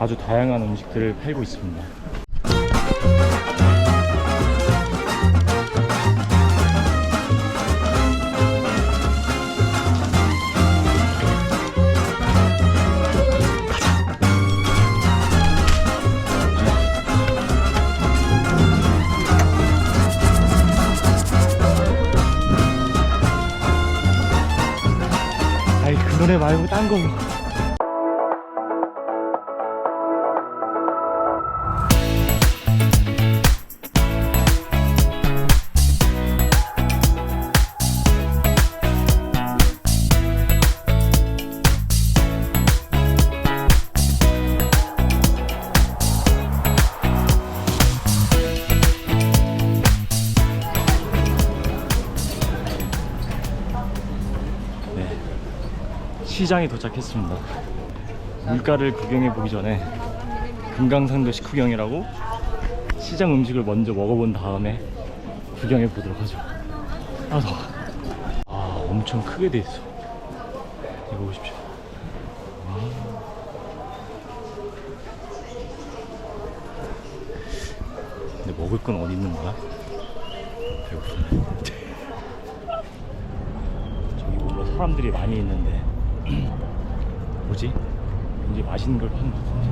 아주 다양한 음식들을 팔고 있습니다. 아이 그 노래 말고 딴 거. 시장에 도착했습니다. 물가를 구경해 보기 전에 금강산도 식후경이라고 시장 음식을 먼저 먹어본 다음에 구경해 보도록 하죠. 아 더워. 아 엄청 크게 돼 있어. 이거 보십시오. 음. 근데 먹을 건 어디 있는 거야? 배고프네. 저기 뭔가 사람들이 많이 있는데 뭐지? 이제 맛있는 걸 파는 것 같은데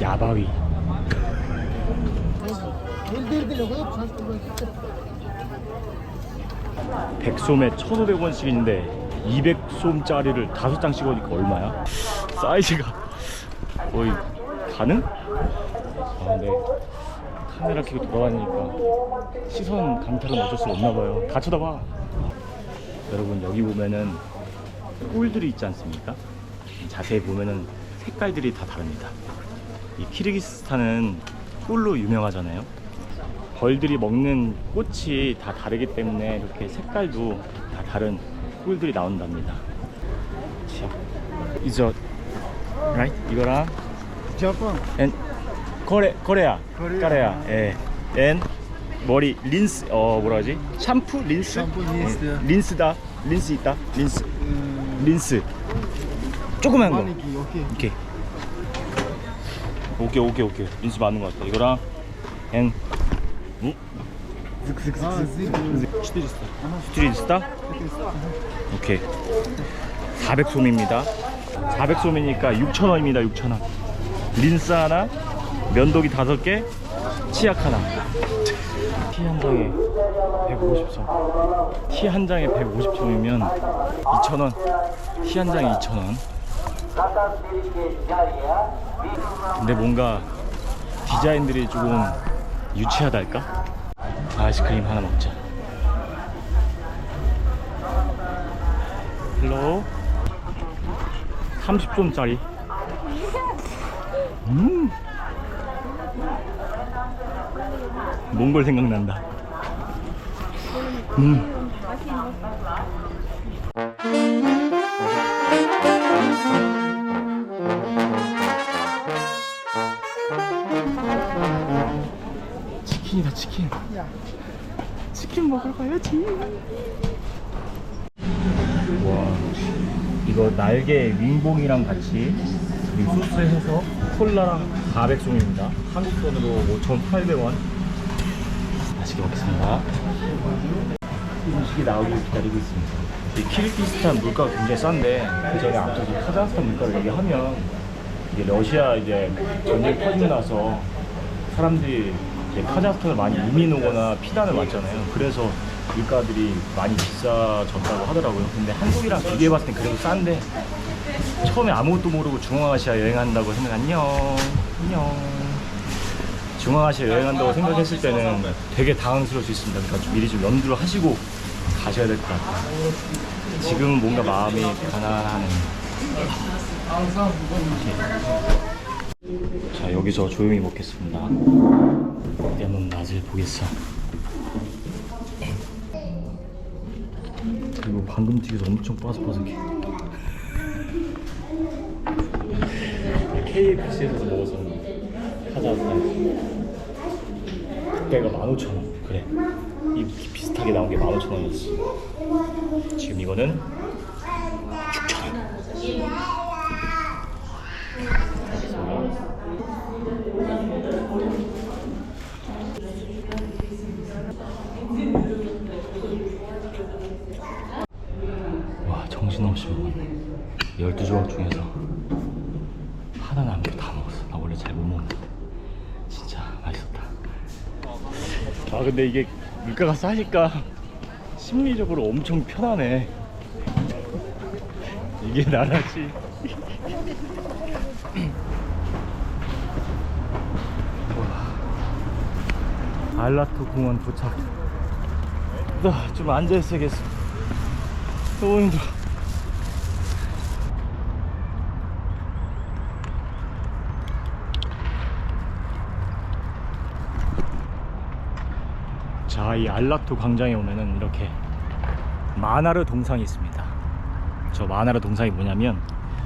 야바위 백솜에 1,500원씩인데 200솜짜리를 5장씩 오니까 얼마야? 사이즈가 거의 가능? 아 근데 카메라 켜고 돌아다니니까 시선 강탈은 어쩔 수 없나 봐요 다 쳐다봐 여러분 여기 보면은 꿀들이 있지 않습니까? 자세히 보면은 색깔들이 다 다릅니다 이 키르기스탄은 꿀로 유명하잖아요 벌들이 먹는 꽃이 다 다르기 때문에 이렇게 색깔도 다 다른 꿀들이 나온답니다 자, 이저 right? 이거랑 Japan. 엔 코레 코레아 코레아. 코레아 예. 엔 머리 린스. 어 뭐라 하지? 샴푸 린스? 샴푸, 린스. 예, 린스다. 린스 있다. 린스. 음, 린스. 조그만 거. 만iki, okay. 오케이. 오케이. 오케이 오케이 린스 맞는 것 같다 이거랑 엔 응? Ah, zip. 스트리스타 스트리스타 오케이. 400솜입니다. 400솜이니까 6,000원입니다 6,000원. 린스 하나 면도기 5개 치약 하나 티 한 장에 150솜 티한 장에 150솜이면 2,000원. 티 한 장에 2,000원. 근데 뭔가 디자인들이 조금 유치하달까? 아이스크림 하나 먹자. 헬로? 30솜짜리. 음 몽골 생각난다. 음. 치킨이다 치킨. 치킨 먹으러 가야지 와 이거 날개 윙봉이랑 같이 소스 해서 콜라랑 400송입니다. 한국 돈으로 5,800원 맛있게 먹겠습니다 음식이 나오길 기다리고 있습니다 이 키르기스탄 물가가 굉장히 싼데 그 전에 앞서 이 카자흐스탄 물가를 얘기하면 이게 러시아 이제 전쟁 터지고 나서 사람들이 이제 카자흐스탄을 많이 이민 오거나 피난을 왔잖아요. 그래서 물가들이 많이 비싸졌다고 하더라고요. 근데 한국이랑 비교해 봤을 땐 그래도 싼데 처음에 아무것도 모르고 중앙아시아 여행한다고 생각 안녕 안녕 중앙아시아 여행한다고 생각했을 때는 되게 당황스러울 수 있습니다. 그러니까 좀 미리 좀 염두를 하시고 가셔야 될 것 같아요. 지금은 뭔가 마음이 가난하는 자 여기서 조용히 먹겠습니다. 어디 한번 맛을 보겠어. 그리고 방금 튀겨서 엄청 바삭바삭해. KFC에서 먹었었는데 카자흐스탄 그때가 15,000원. 그래. 이 비슷하게 나온 게 15,000원이었어. 지금 이거는 6,000원. 와 정신없이 먹었네. 12조각 중에서 하나 남기고 다 먹었어. 나 원래 잘 못 먹는데 진짜 맛있었다 아 근데 이게 물가가 싸니까 심리적으로 엄청 편하네. 이게 나라지. 와. 알라토 공원 도착. 나좀 앉아있어야겠어. 너무 힘들어 자, 이 알라토 광장에 오면은 이렇게 마나르 동상이 있습니다. 저 마나르 동상이 뭐냐면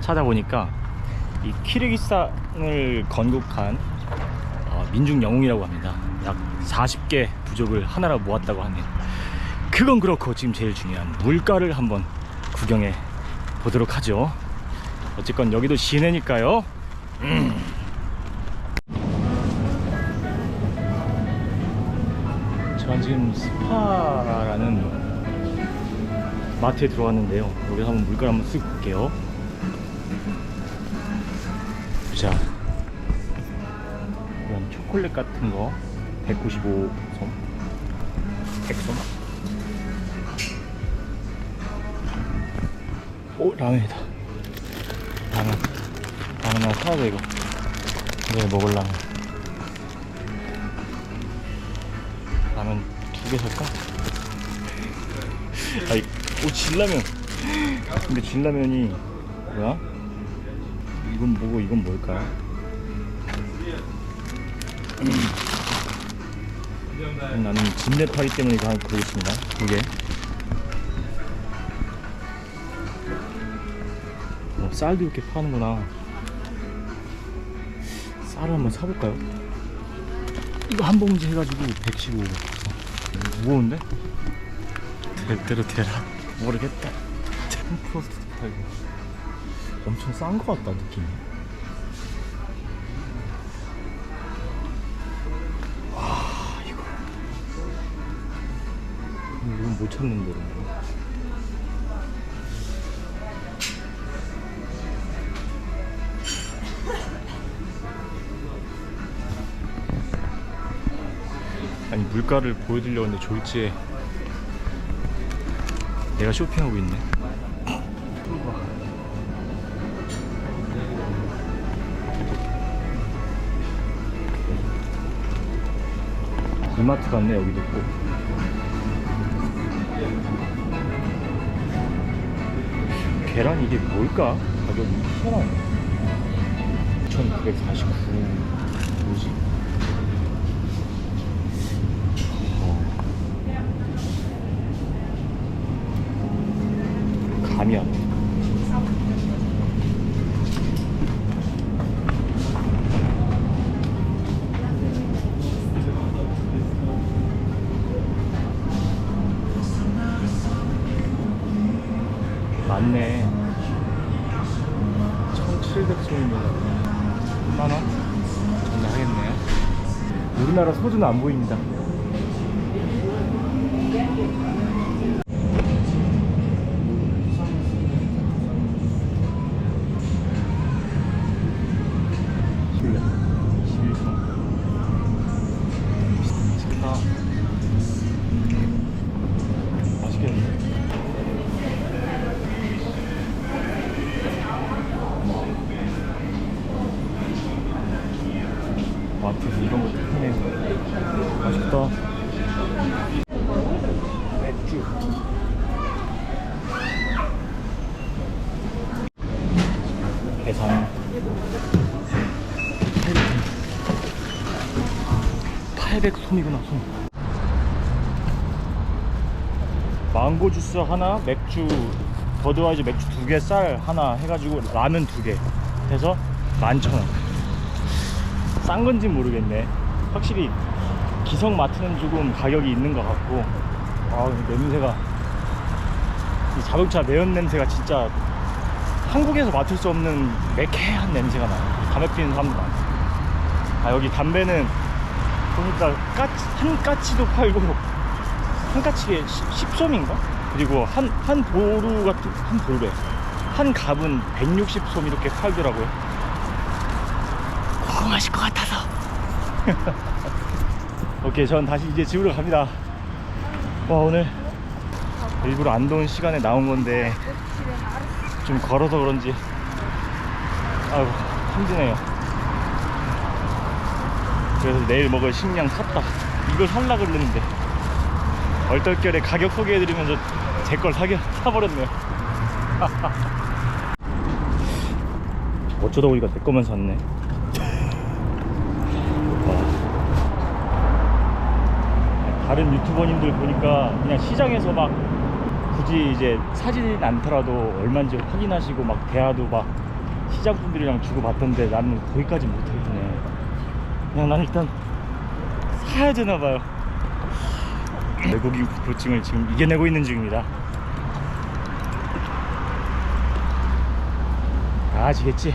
찾아보니까 이 키르기스탄을 건국한 어, 민중 영웅이라고 합니다. 약 40개 부족을 하나로 모았다고 하네요. 그건 그렇고 지금 제일 중요한 물가를 한번 구경해 보도록 하죠. 어쨌건 여기도 시내니까요. 저는 지금 스파라는 마트에 들어왔는데요. 여기서 한번 물가를 한번 쓱 볼게요. 자, 이런 초콜릿 같은 거 195솜, 100솜. 오, 라면이다. 라면. 라면 하나 사야 돼, 이거. 내일 먹을라면. 라면 두 개 살까? 아이, 오, 진라면. 근데 진라면이 뭐야? 이건 뭐고 이건 뭘까요? 음, 나는 진내파리 때문에 이거 하나 고르겠습니다. 두 개. 어, 쌀도 이렇게 파는구나. 쌀을 한번 사볼까요? 이거 한 봉지 해가지고 115. 무거운데? 될 대로 되라. 모르겠다. 템프로스트 팔고. 엄청 싼 거 같다, 느낌이. 와, 이거. 이건 못 찾는데, 이 물가를 보여드리려고 했는데 졸지에 내가 쇼핑하고 있네 이마트 같네 여기도 또 계란 이게 뭘까? 가격이 희한하네 1949 뭐지? 감이 안 와. 맞네. 1700송이면 3만원? 정도 하겠네요. 우리나라 소주는 안 보입니다. 800 솜이구나 솜. 망고 주스 하나 맥주 버드와이저 맥주 두 개 쌀 하나 해가지고 라면 두 개 해서 11,000원. 싼 건지 모르겠네. 확실히 기성 마트는 조금 가격이 있는 것 같고 아 냄새가 이 자동차 매연 냄새가 진짜 한국에서 맡을 수 없는 매캐한 냄새가 나요. 담배 피는 사람도 많고 아 여기 담배는 보니까 까치, 한 까치도 팔고 한 까치에 10솜인가? 그리고 한, 한 보루 같은 한 보루에 한 갑은 160솜 이렇게 팔더라고요. 궁금하실 것 같아서. 오케이 전 다시 이제 집으로 갑니다. 와 오늘 일부러 안 더운 시간에 나온 건데 좀 걸어서 그런지. 아유 힘드네요. 그래서 내일 먹을 식량 샀다. 이걸 살라 그랬는데. 얼떨결에 가격 소개해드리면서 제 걸 사겨 사버렸네요. 어쩌다 보니까 내 거만 샀네. 와. 다른 유튜버님들 보니까 그냥 시장에서 막 굳이 이제 사진 않더라도 얼마인지 확인하시고 막 대화도 막 시장분들이랑 주고 받던데 나는 거기까지 못하겠네. 그냥 난 일단 사야 되나 봐요. 외국인 고증을 지금 이겨내고 있는 중입니다. 다 아시겠지?